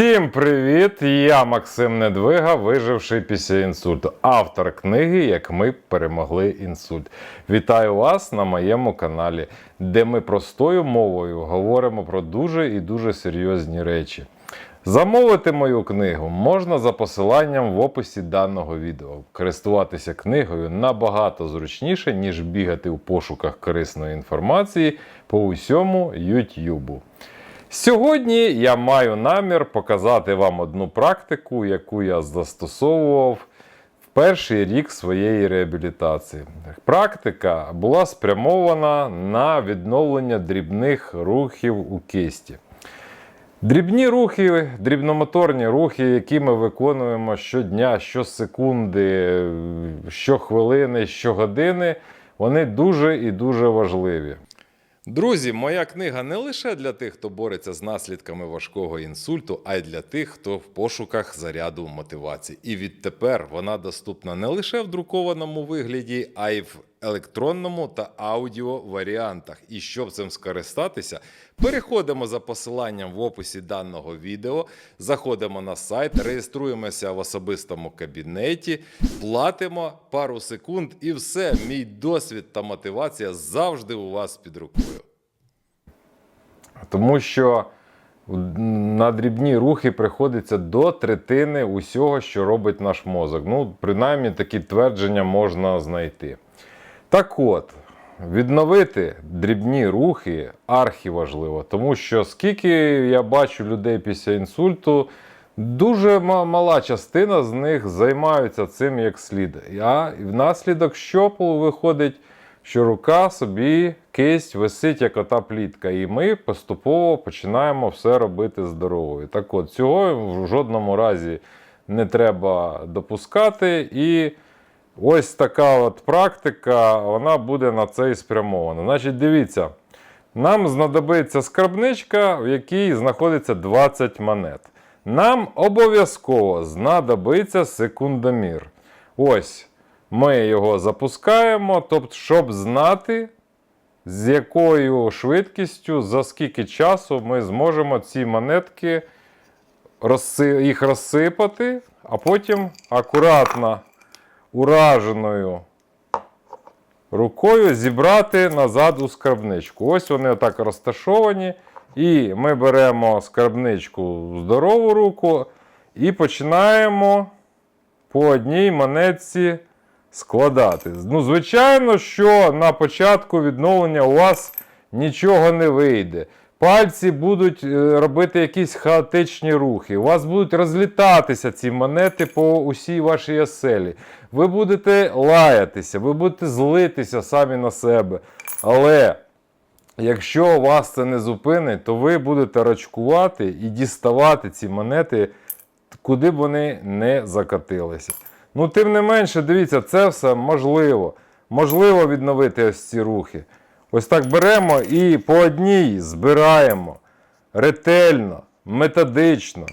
Всім привіт! Я Максим Недвига, виживший після інсульту, автор книги Як ми перемогли інсульт. Вітаю вас на моєму каналі, де ми простою мовою говоримо про дуже і дуже серйозні речі. Замовити мою книгу можна за посиланням в описі даного відео. Користуватися книгою набагато зручніше, ніж бігати в пошуках корисної інформації по усьому YouTube. Сьогодні я маю намір показати вам одну практику, яку я застосовував в перший рік своєї реабілітації. Практика була спрямована на відновлення дрібних рухів у кисті. Дрібні рухи, дрібномоторні рухи, які ми виконуємо щодня, щосекунди, щохвилини, щогодини, вони дуже і дуже важливі. Друзі, моя книга не лише для тих, хто бореться з наслідками важкого інсульту, а й для тих, хто в пошуках заряду мотивації. І відтепер вона доступна не лише в друкованому вигляді, а й в електронному та аудіо варіантах. І щоб цим скористатися, переходимо за посиланням в описі даного відео, заходимо на сайт, реєструємося в особистому кабінеті, платимо пару секунд, і все, мій досвід та мотивація завжди у вас під рукою. Тому що на дрібні рухи приходиться до третини усього, що робить наш мозок. Ну, принаймні такі твердження можна знайти. Так от, відновити дрібні рухи архіважливо, тому що скільки я бачу людей після інсульту, дуже мала частина з них займаються цим як слід. А внаслідок що виходить, що рука собі кисть висить як ота плітка, і ми поступово починаємо все робити здоровою. Так от, цього в жодному разі не треба допускати. І ось така от практика, вона буде на це і спрямована. Значить, дивіться, нам знадобиться скарбничка, в якій знаходиться 20 монет. Нам обов'язково знадобиться секундомір. Ось ми його запускаємо, тобто, щоб знати, з якою швидкістю, за скільки часу ми зможемо ці монетки їх розсипати, а потім акуратно ураженою рукою зібрати назад у скарбничку. Ось вони отак розташовані. І ми беремо скарбничку здорову руку і починаємо по одній монетці складати. Ну, звичайно, що на початку відновлення у вас нічого не вийде. Пальці будуть е, робити якісь хаотичні рухи. У вас будуть розлітатися ці монети по усій вашій оселі. Ви будете лаятися, ви будете злитися самі на себе. Але якщо вас це не зупинить, то ви будете рачкувати і діставати ці монети, куди б вони не закатилися. Ну, тим не менше, дивіться, це все можливо. Можливо відновити ось ці рухи. Ось так беремо і по одній збираємо ретельно, методично.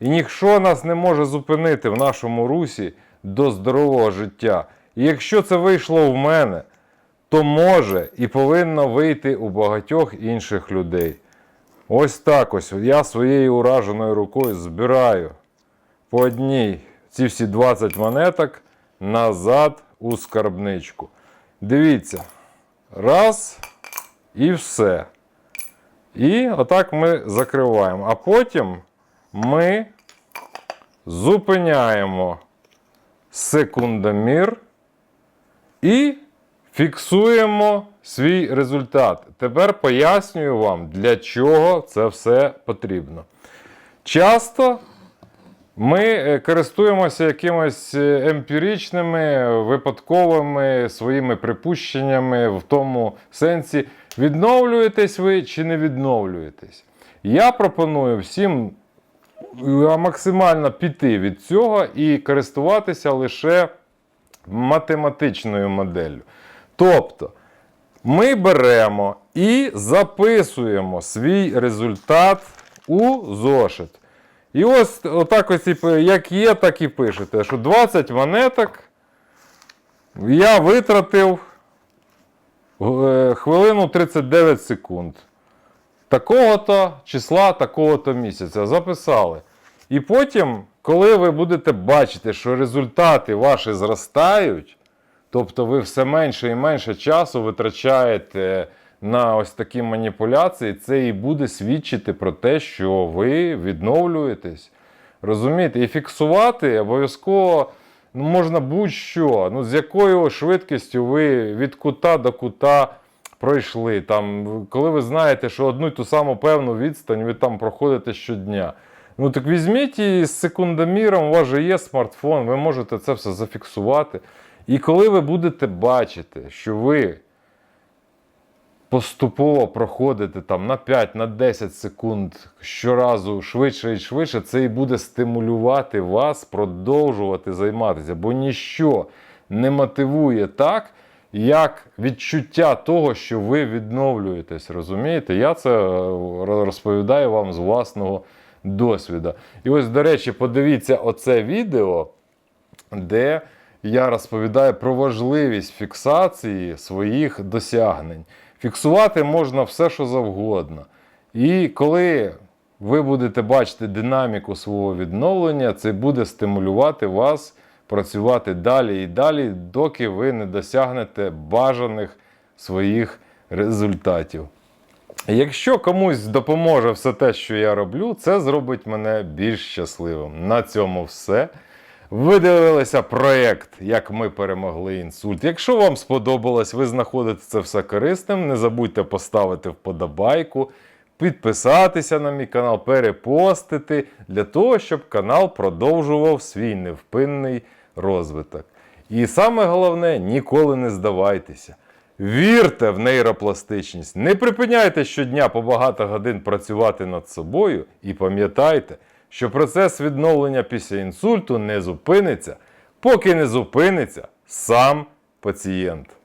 І ніщо нас не може зупинити в нашому русі до здорового життя. І якщо це вийшло в мене, то може і повинно вийти у багатьох інших людей. Ось так ось я своєю ураженою рукою збираю по одній ці всі 20 монеток назад у скарбничку. Дивіться. Раз і все. І отак ми закриваємо. А потім ми зупиняємо секундомір і фіксуємо свій результат. Тепер пояснюю вам, для чого це все потрібно. Часто ми е, користуємося якимось е, емпіричними, випадковими своїми припущеннями в тому сенсі, відновлюєтесь ви чи не відновлюєтесь. Я пропоную всім е, максимально піти від цього і користуватися лише математичною моделлю. Тобто, ми беремо і записуємо свій результат у зошит. І ось отак ось, як є, так і пишете, що 20 монеток я витратив е, хвилину 39 секунд. Такого-то числа, такого-то місяця. Записали. І потім, коли ви будете бачити, що результати ваші зростають, тобто ви все менше і менше часу витрачаєте на ось такі маніпуляції, це і буде свідчити про те, що ви відновлюєтесь. Розумієте? І фіксувати обов'язково ну, можна будь-що. Ну, з якою швидкістю ви від кута до кута пройшли. Там, коли ви знаєте, що одну й ту саму певну відстань ви там проходите щодня. Ну так візьміть і з секундоміром, у вас же є смартфон, ви можете це все зафіксувати. І коли ви будете бачити, що ви поступово проходите там на 5 на 10 секунд щоразу швидше і швидше, це і буде стимулювати вас продовжувати займатися. Бо ніщо не мотивує так, як відчуття того, що ви відновлюєтесь. Розумієте? Я це е, розповідаю вам з власного досвіду. І ось, до речі, подивіться оце відео, де я розповідаю про важливість фіксації своїх досягнень. Фіксувати можна все, що завгодно. І коли ви будете бачити динаміку свого відновлення, це буде стимулювати вас працювати далі і далі, доки ви не досягнете бажаних своїх результатів. Якщо комусь допоможе все те, що я роблю, це зробить мене більш щасливим. На цьому все. Ви дивилися проєкт, як ми перемогли інсульт. Якщо вам сподобалось, ви знаходите це все корисним, не забудьте поставити вподобайку, підписатися на мій канал, перепостити для того, щоб канал продовжував свій невпинний розвиток. І саме головне, ніколи не здавайтеся. Вірте в нейропластичність, не припиняйте щодня по багато годин працювати над собою і пам'ятайте, що процес відновлення після інсульту не зупиниться, поки не зупиниться сам пацієнт.